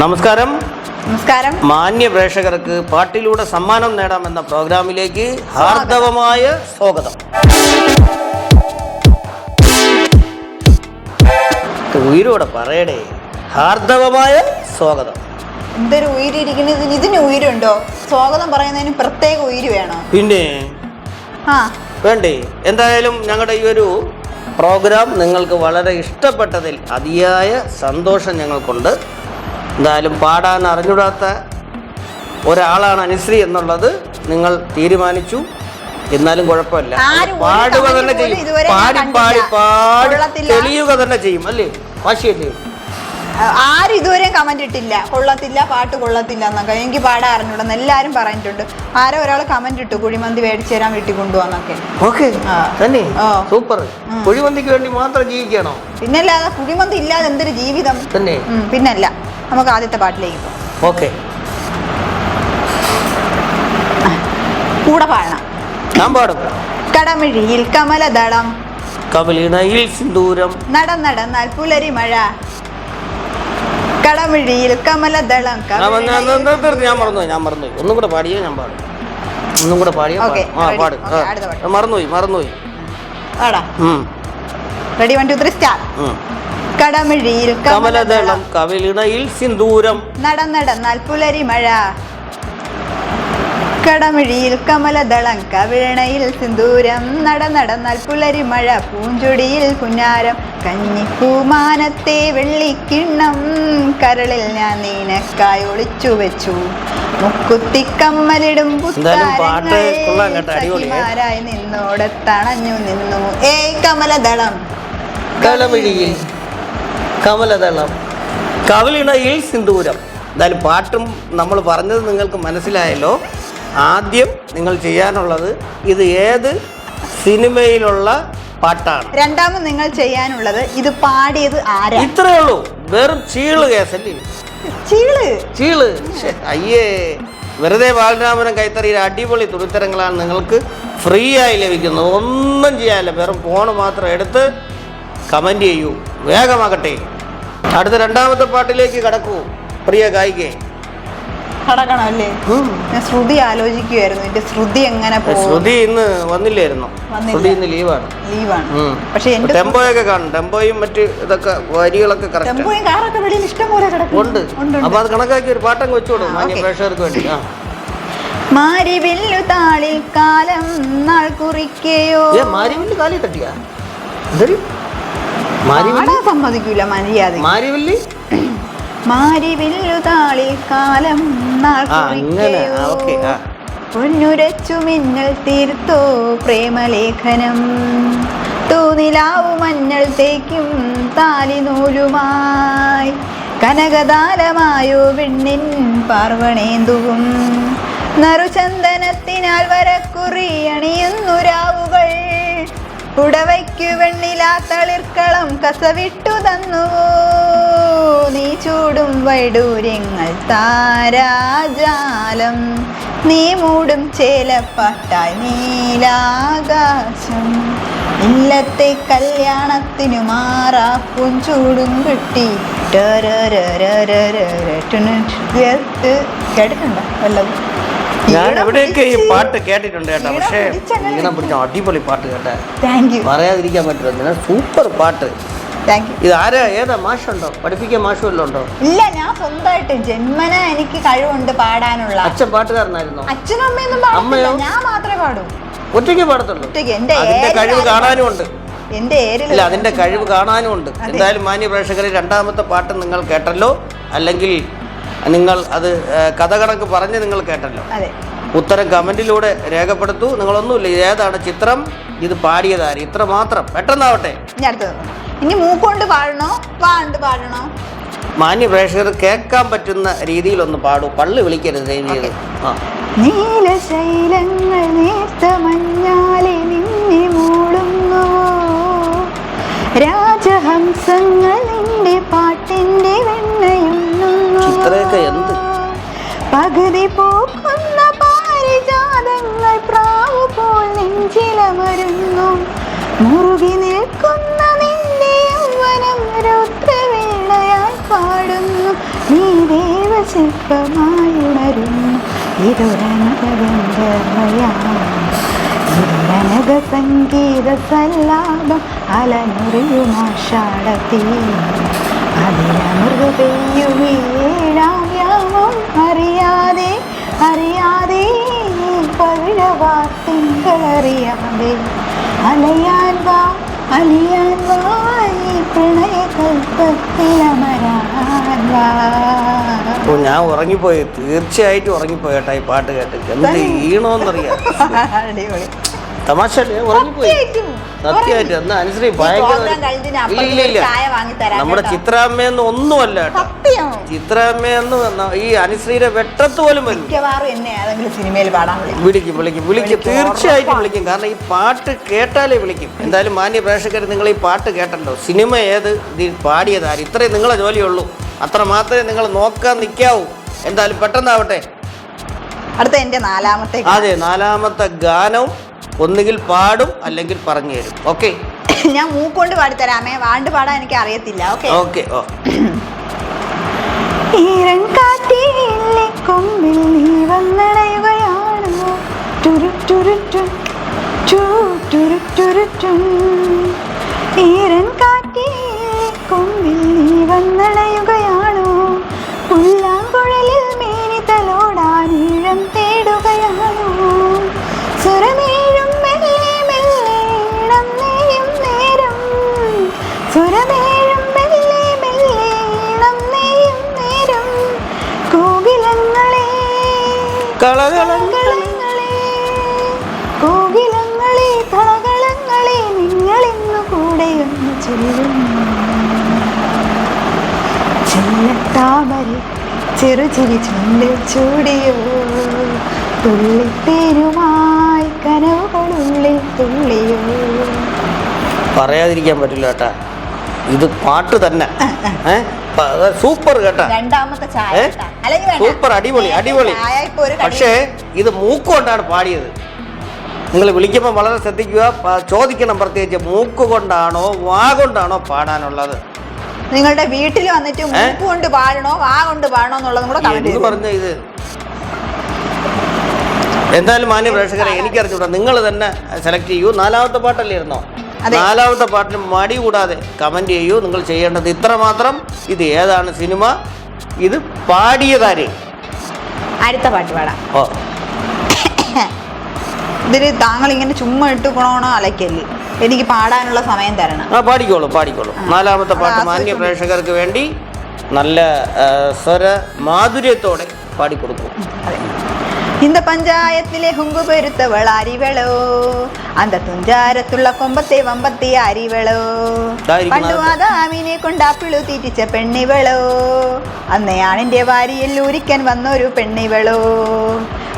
നമസ്കാരം. നമസ്കാരം. മാന്യ പ്രേക്ഷകർക്ക് പാട്ടിലൂടെ സമ്മാനം നേടാമെന്ന പ്രോഗ്രാമിലേക്ക് ഹാർദവമായ സ്വാഗതം. ഉയരോടെ പറയടേ ഹാർദവമായ സ്വാഗതം. എന്തൊരു ഉയിരിയിരിക്കുന്നത് ഇതിന് ഉയിരുണ്ടോ? സ്വാഗതം പറയുന്നതിന് പ്രത്യേക ഉയിര് വേണോ? പിന്നെ ആ. വേണ്ടേ എന്തായാലും ഞങ്ങളുടെ ഈ ഒരു പ്രോഗ്രാം നിങ്ങൾക്ക് വളരെ ഇഷ്ടപ്പെട്ടതിൽ അതിയായ സന്തോഷം ഞങ്ങൾക്കുണ്ട്. എന്തായാലും പാടാൻ അറിഞ്ഞൂടാത്ത ഒരാളാണ് അനുശ്രീ എന്നുള്ളത് നിങ്ങൾ തീരുമാനിച്ചു. എന്നാലും കുഴപ്പമില്ല. പാടുക തന്നെ ചെയ്യും. പാടി പാടി. പാടി തെളിയുക തന്നെ ചെയ്യും അല്ലേ? വാശിയല്ലേ? ആരും ഇതുവരെ കമന്റ് ഇട്ടില്ല. കൊള്ളത്തില്ല പാട്ട് കൊള്ളത്തില്ല എന്നൊക്കെ. എനിക്ക് പാടാൻ അറിഞ്ഞൂടെന്ന് എല്ലാരും പറഞ്ഞിട്ടുണ്ട്. ആരോ ഒരാൾ കമന്റ് ഇട്ടു കുഴിമന്തി മേടിച്ചു തരാൻ വീട്ടിൽ കൊണ്ടുപോകാന്നൊക്കെ ഓക്കെ. തന്നെ? സൂപ്പർ. കുഴിമന്തിക്ക് വേണ്ടി മാത്രം ജീവിക്കണോ പിന്നല്ലാതെ കുഴിമന്തി ഇല്ലാതെ എന്തൊരു ജീവിതം? തന്നെ? പിന്നല്ല. നമുക്ക് ആദ്യത്തെ പാട്ടിലേക്ക് പോകാം. ഓക്കെ. കൂടെ പാടണം. ഞാൻ പാടും. കടമിഴിയിൽ കമലദളം. കവലിണയിൽ സിന്ദൂരം. നട നടന്നടന്നാൽ പുലരി മഴ. കടമിഴിയിൽ കമലദളം ഞാൻ വന്ന് ഞാൻ മറന്നുപോയി ഒന്നും കൂടെ പാടിയോ ഞാൻ പാടും. ഒന്നും കൂടെ പാടിയോ ആ പാട്. മറന്നുപോയി മറന്നുപോയി. Ready one two three start. കടമിഴിയിൽ കമലദളം കവിളിണയിൽ സിന്ദൂരം. നടന്നടന്നാൽ പുലരി മഴ കടമഴിയിൽ കമലദളം കവിളണയിൽ സിന്ദൂരം. നടന്നടന്നാൽ പുലരി മഴ പൂഞ്ചൊടിയിൽ പുന്നാരം കഞ്ഞിപ്പൂമാനത്തെ വെള്ളിക്കിണ്ണം. കരളിൽ ഞാൻ നീനക്കായി ഒളിച്ചു വെച്ചു. മുക്കുത്തിക്കമ്മലിടും. സഖിമാരായി നിന്നോടെ തണഞ്ഞു നിന്നു. ഏയ് കമലദളം. കലമിഴിയിൽ കമലദളം കവിളിണയിൽ സിന്ദൂരം. എന്തായാലും പാട്ടും നമ്മൾ പറഞ്ഞത് നിങ്ങൾക്ക് മനസ്സിലായല്ലോ. ആദ്യം നിങ്ങൾ ചെയ്യാനുള്ളത് ഇത് ഏത് സിനിമയിലുള്ള പാട്ടാണ്? രണ്ടാമത് നിങ്ങൾ ചെയ്യാനുള്ളത് ഇത് പാടിയത് ആരാ? ഇത്രേ ഉള്ളൂ. വെറും ചീൾ കേസല്ലേ ചീൾ? ചീൾ. അയ്യേ. വെറുതെ ബാലരാമനം കൈത്തറിയുടെ അടിപൊളി തുണിത്തരങ്ങളാണ് നിങ്ങൾക്ക് ഫ്രീ ആയി ലഭിക്കുന്നത്. ഒന്നും ചെയ്യാനില്ല. വെറും ഫോൺ മാത്രം എടുത്ത് കമന്റ് ചെയ്യൂ. വേഗമാകട്ടെ. അടുത്ത രണ്ടാമത്തെ പാട്ടിലേക്ക് കടക്കൂ പ്രിയ ഗായികയെ കടക്കണം അല്ലേ ഞാൻ ശ്രുതി ആലോചിക്കുമായിരുന്നു എന്റെ ശ്രുതി എങ്ങനെ പോകും? ശ്രുതി ഇന്ന് വന്നില്ലായിരുന്നു. വന്നില്ല. ശ്രുതി ഇന്ന് ലീവാണ്. ലീവാണ്. ഉം. പക്ഷെ എന്റെ ടെമ്പോയൊക്കെ കാണും. ടെമ്പോയും മറ്റ് ഇതൊക്കെ വരികളൊക്കെ കറക്റ്റ് ടെമ്പോയും കാറൊക്കെ വെളിയിൽ ഇഷ്ടം പോലെ കിടക്കും ഉണ്ട്. അപ്പൊ അത് കണക്കാക്കി ഒരു മാന്യ ഓക്കേ. പ്രേക്ഷകർക്ക് വേണ്ടി. ആ. മാരിവില്ലു താളിൽ കാലം നാൾ കുറിക്കയോ? മാരിവില്ലു മാരിവില്ല് കാലി തട്ടിയാ? പാടാൻ സമ്മതിക്കൂല മര്യാദ മാരിവില്ല് മാരിവില്ലു താളിൽ കാലം നാൾ അങ്ങനെ. ആ ഓക്കെ ആ. പൊന്നുരച്ചു മിന്നൽ തീർത്തോ പ്രേമലേഖനം. തൂനിലാവു മഞ്ഞൾ തേക്കും താലിനൂലുമായി കനകതാലമായോ വെണ്ണിൻ പാർവണേന്തുവും നറുചന്ദനത്തിനാൽ വരക്കുറി അണിയുന്നു രാവുകൾ. ഉടവയ്ക്കു വെണ്ണില തളിർക്കളം കസവിട്ടു തന്നു നീ ചൂടും വൈഡൂര്യങ്ങൾ താരാജാലം നീ മൂടും ചേലപ്പാട്ടായി നീലാകാശം ഇല്ലത്തെ കല്യാണത്തിനു മാറാപ്പും ചൂടും കിട്ടി കേട്ടിട്ടുണ്ടോ വല്ലതും ഞാൻ എവിടെയൊക്കെ ഈ പാട്ട് കേട്ടിട്ടുണ്ട് കേട്ടോ പക്ഷേ ഈണം പിടിച്ച അടിപൊളി പാട്ട് കേട്ടെ. പറയാതിരിക്കാൻ പറ്റില്ല സൂപ്പർ പാട്ട്. ഇത് ആരാ? ഏതാ? മാഷുണ്ടോ? പഠിപ്പിക്കാൻ മാഷ് വല്ലതും ഉണ്ടോ? ഇല്ല ഞാൻ സ്വന്തമായിട്ട് ജന്മന എനിക്ക് കഴിവുണ്ട് പാടാനുള്ള. അച്ഛൻ പാട്ടുകാരനായിരുന്നു? അച്ഛനും അമ്മയൊന്നും പാടില്ല? ഞാൻ മാത്രമേ പാടൂ. ഒറ്റയ്ക്ക് പാടത്തുള്ളൂ. ഒറ്റയ്ക്ക്. എന്റെ അതിന്റെ കഴിവ് ആരും കാണാനും ഉണ്ട് എന്റെ ഏരിയയിൽ ഇല്ല അതിന്റെ കഴിവ് കാണാനും ഉണ്ട് എന്തായാലും മാന്യ പ്രേക്ഷകരെ രണ്ടാമത്തെ പാട്ട് നിങ്ങൾ കേട്ടല്ലോ. അല്ലെങ്കിൽ നിങ്ങൾ അത് കഥകണക്ക് കഥ കണക്ക് പറഞ്ഞ് നിങ്ങൾ കേട്ടല്ലോ. ഉത്തരം കമന്റിലൂടെ രേഖപ്പെടുത്തൂ. നിങ്ങളൊന്നുമില്ല ഏതാണ് ചിത്രം? ഇത് പാടിയതാര്? ഇത്ര മാത്രം. പെട്ടെന്നാവട്ടെ. ഇനി മൂക്കൊണ്ട് പാടണോ? വാണ്ട് പാടണോ? മാന്യ പ്രേക്ഷകർ കേൾക്കാൻ പറ്റുന്ന രീതിയിൽ ഒന്ന് പാടൂ. പള്ളി വിളിക്കരുത് നീലശൈലങ്ങൾ നേർത്ത മഞ്ഞാലെ നിന്നെ മൂടുന്നു. രാജഹംസങ്ങൾ ചിത്രയൊക്കെ എന്ത്? പകുതി പൂക്കുന്ന പാരിജാതങ്ങൾ പ്രാവ് പോൽ നെഞ്ചിലമരുന്നു. മുറുകി നിൽക്കുന്ന നിന്റെ യൗവനം രുദ്രവേളയായി പാടുന്നു. നീ ദേവശില്പമായി ഉണരുന്നു ഇതൊരനക സംഗീത സല്ലാപം അലനുറിയുമാഷാടത്തി അതിലമൃത പെയ്യുമേഴാം യാമം അറിയാതെ അറിയാതെ പവിഴവാത്തിങ്കളറിയാതെ അലയാൻ വാ അലിയാൻ വായി പ്രണയകൽപ്പത്തിലമരാൻ വാ. ഓ ഞാൻ ഉറങ്ങിപ്പോയി. തീർച്ചയായിട്ടും ഉറങ്ങിപ്പോയി കേട്ടാ ഈ പാട്ട് കേട്ട് എന്ത് ഈണോന്നറിയാം. അടിപൊളി. തമാശ സത്യമായിട്ടും. എന്നാ അനുസരി ഈ ഭയങ്കര നമ്മുടെ. ചിത്രാമ്മയെന്ന് ഒന്നുമല്ല ചിത്രാമ്മയെന്ന് ഈ അനുശ്രീയുടെ വെട്ടത്ത് പോലും വരും. സിനിമയിൽ പാടാൻ വിളിക്കും. വിളിക്കും വിളിക്കും തീർച്ചയായിട്ടും വിളിക്കും. കാരണം ഈ പാട്ട് കേട്ടാലേ വിളിക്കും. എന്തായാലും മാന്യ പ്രേക്ഷകർ നിങ്ങൾ ഈ പാട്ട് കേട്ടല്ലോ. സിനിമ ഏത്? ഇതിൽ പാടിയതാര് ഇത്രയും നിങ്ങളെ ജോലിയുള്ളൂ. അത്ര മാത്രമേ നിങ്ങൾ നോക്കാൻ നിൽക്കാവൂ എന്തായാലും പെട്ടെന്നാവട്ടെ. അടുത്ത എന്റെ നാലാമത്തെ അതെ നാലാമത്തെ ഗാനവും ഒന്നുകിൽ പാടും അല്ലെങ്കിൽ പറഞ്ഞു തരും. ഓക്കെ ഞാൻ മൂക്കൊണ്ട് പാടിത്തരാമേ. വാണ്ട് പാടാൻ എനിക്ക് അറിയത്തില്ല. ഓക്കെ ഓക്കെ ഓ ഈരൻ കോകിലങ്ങളെ തളകളങ്ങളെ നിങ്ങളിന്നു കൂടെയൊന്ന് ചൊല്ലും ചെല്ലത്താമര ചെറുചിരി ചുണ്ടിൽ ചൂടിയോ. തുള്ളിത്തേരുമായി കനവുകളുള്ളിൽ തുള്ളിയോ. പറയാതിരിക്കാൻ പറ്റില്ല കേട്ടാ. ഇത് പാട്ട് തന്നെ. സൂപ്പർ കേട്ടാ. രണ്ടാമത്തെ ചായ സൂപ്പർ അടിപൊളി അടിപൊളി. പക്ഷേ ഇത് മൂക്കുകൊണ്ടാണ് പാടിയത്. നിങ്ങൾ വിളിക്കുമ്പോൾ വളരെ ശ്രദ്ധിക്കുക. ചോദിക്കണം പ്രത്യേകിച്ച് മൂക്ക് കൊണ്ടാണോ വാ കൊണ്ടാണോ പാടാനുള്ളത്. നിങ്ങളുടെ വീട്ടിൽ വന്നിട്ട് മൂക്ക് കൊണ്ട് പാടണോ വാ കൊണ്ട് പാടണോ എന്നുള്ളതും കൂടെ പറഞ്ഞ ഇത്? എന്തായാലും മാന്യ പ്രേക്ഷകരെ എനിക്കറിഞ്ഞൂടാ. നിങ്ങൾ തന്നെ സെലക്ട് ചെയ്യൂ. നാലാമത്തെ പാട്ടല്ലേ ഇരുന്നോ. നാലാമത്തെ പാട്ടിന് മടി കൂടാതെ കമന്റ് ചെയ്യൂ. നിങ്ങൾ ചെയ്യേണ്ടത് ഇത്ര മാത്രം. ഇത് ഏതാണ് സിനിമ? ഇത് പാടിയതാര് അടുത്ത പാട്ട് പാടാം. ഓ. ഇതിൽ താങ്കൾ ഇങ്ങനെ ചുമ്മാ ഇട്ട് കൊണോണോ അലക്കല്ലേ എനിക്ക് പാടാനുള്ള സമയം തരണം. ആ പാടിക്കോളൂ പാടിക്കോളൂ. നാലാമത്തെ പാട്ട് മാന്യ പ്രേക്ഷകർക്ക് വേണ്ടി നല്ല സ്വര മാധുര്യത്തോടെ പാടിക്കൊടുക്കും. இந்த பஞ்சாயத்திலே ஹுங்கு பெருத்தவள் அறிவளோ அந்த തുഞ്ചാരത്തുള്ള കൊമ്പത്തെ വമ്പത്തെ അരിവളോ ഇതായിരിക്കും പണ്ടു ആദ്യത്തെ. ആദാമിനെ കൊണ്ട് അപ്പിളു തീറ്റിച്ച പെണ്ണിവളോ അന്നയാണിന്റെ വാരിയിൽ ഊരിക്കാൻ വന്നൊരു പെണ്ണിവളോ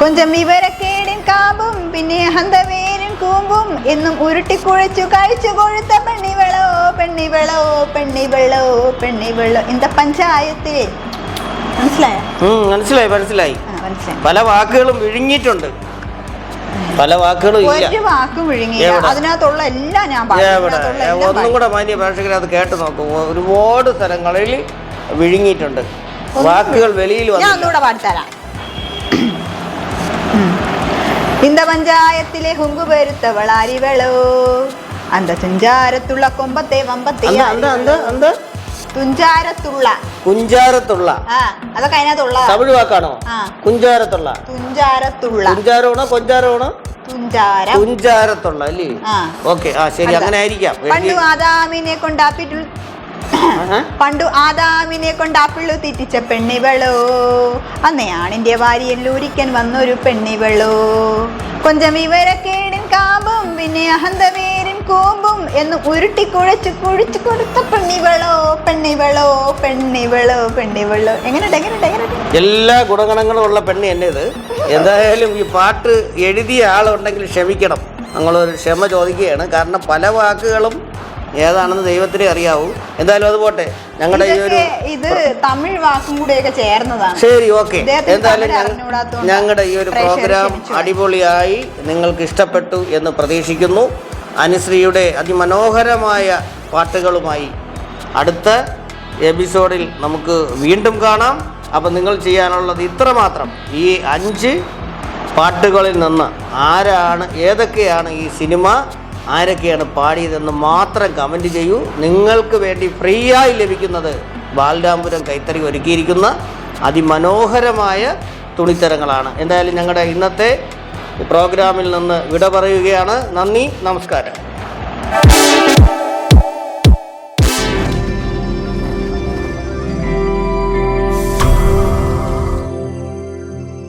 കൊഞ്ചം വിവരക്കേടിൻ കാമ്പും പിന്നെ ഹന്തവേരൻ കൂമ്പും എന്നും ഉരുട്ടിക്കുഴച്ചു കഴിച്ചു കൊഴുത്ത പെണ്ണിവളോ പെണ്ണിവളോ പെണ്ണിവളോ പെണ്ണിവളോ இந்த പഞ്ചായത്തിലെ മനസ്സിലായോ ഉം, മനസ്സിലായി മനസ്സിലായി ആ മനസ്സിലായി പല വാക്കുകളും വിഴുങ്ങിയിട്ടുണ്ട് പല വാക്കുകളും ഇല്ല ഒരു വാക്കും വിഴുങ്ങിയില്ല എവിടെ? അതിനകത്തുള്ള എല്ലാം ഞാൻ പാടി. എവിടെ അതിനകത്തുള്ള എല്ലാം ഒന്നും പാടി. കൂടെ മാന്യ പ്രേക്ഷകർ അത് കേട്ട് നോക്കും ഒരുപാട് സ്ഥലങ്ങളിൽ വിഴുങ്ങിയിട്ടുണ്ട് വാക്കുകൾ വെളിയിൽ ഞാൻ വന്നു ഒന്നുകൂടെ പാടിത്തരാം இந்த പഞ്ചായത്തിലെ ഹുങ്കു പെരുത്തവൾ അരിവളോ അന്ത തുഞ്ചാരത്തുള്ള കൊമ്പത്തെ വമ്പത്തെ തുഞ്ചാരത്തുള്ള. കുഞ്ചാരത്തുള്ള ആ അതൊക്കെ അതിനകത്തുള്ള. തമിഴ് വാക്കാണോ? ആ. കുഞ്ചാരത്തുള്ള തുഞ്ചാരത്തുള്ള. കുഞ്ചാരമാണോ കൊഞ്ചാരമാണോ തുഞ്ചാരം. കുഞ്ചാരത്തുള്ള അല്ലേ? ആ. ഓക്കെ ആ ശരി അങ്ങനെ ആയിരിക്കാം. പണ്ടു ആദാമിനെ കൊണ്ട് ആപ്പിട്ടു ആഹാ. പണ്ടു ആദാമിനെ കൊണ്ട് ആപ്പിളു തീറ്റിച്ച പെണ്ണിവളോ? അന്നയാണിന്റെ വാരിയെല്ലൂരിക്കൻ വന്നൊരു പെണ്ണിവളോ? കൊഞ്ചം വിവരക്കേടിൻ കാമ്പും പിന്നെ അഹന്തവേരും കൂമ്പും എന്ന് ഉരുട്ടി കുഴച്ച് കുഴിച്ചു കൊടുത്ത പെണ്ണിവളോ പെണ്ണിവളോ പെണ്ണിവളോ പെണ്ണിവളോ. എങ്ങനെയുണ്ട് എങ്ങനെയുണ്ട് എങ്ങനെയുണ്ട്? എല്ലാ ഗുണഗണങ്ങളും ഉള്ള പെണ്ണ് തന്നെ ഇത് എന്തായാലും ഈ പാട്ട് എഴുതിയ ആളുണ്ടെങ്കിൽ ക്ഷമിക്കണം. ഞങ്ങളൊരു ക്ഷമ ചോദിക്കുകയാണ്. കാരണം പല വാക്കുകളും ഏതാണെന്ന് ദൈവത്തിനെ അറിയാവൂ. എന്തായാലും അത് പോട്ടെ. ഞങ്ങളുടെ ഈ ഒരു ഇത് തമിഴ് വാക്കും കൂടെയൊക്കെ ചേർന്നതാണ്. ശരി ഓക്കെ. എന്തായാലും ഞങ്ങളുടെ ഈ ഒരു പ്രോഗ്രാം. അടിപൊളിയായി നിങ്ങൾക്ക് ഇഷ്ടപ്പെട്ടു എന്ന് പ്രതീക്ഷിക്കുന്നു. അനുശ്രീയുടെ അതിമനോഹരമായ പാട്ടുകളുമായി അടുത്ത എപ്പിസോഡിൽ നമുക്ക് വീണ്ടും കാണാം. അപ്പം നിങ്ങൾ ചെയ്യാനുള്ളത് ഇത്ര മാത്രം ഈ അഞ്ച് പാട്ടുകളിൽ നിന്ന് ആരാണ് ഏതൊക്കെയാണ് ഈ സിനിമ ആരൊക്കെയാണ് പാടിയതെന്ന് മാത്രം കമന്റ് ചെയ്യൂ. നിങ്ങൾക്ക് വേണ്ടി ഫ്രീ ആയി ലഭിക്കുന്നത് ബാലരാമപുരം കൈത്തറി ഒരുക്കിയിരിക്കുന്ന അതിമനോഹരമായ തുണിത്തരങ്ങളാണ്. എന്തായാലും ഞങ്ങളുടെ ഇന്നത്തെ പ്രോഗ്രാമിൽ നിന്ന് വിട പറയുകയാണ്. നന്ദി നമസ്കാരം.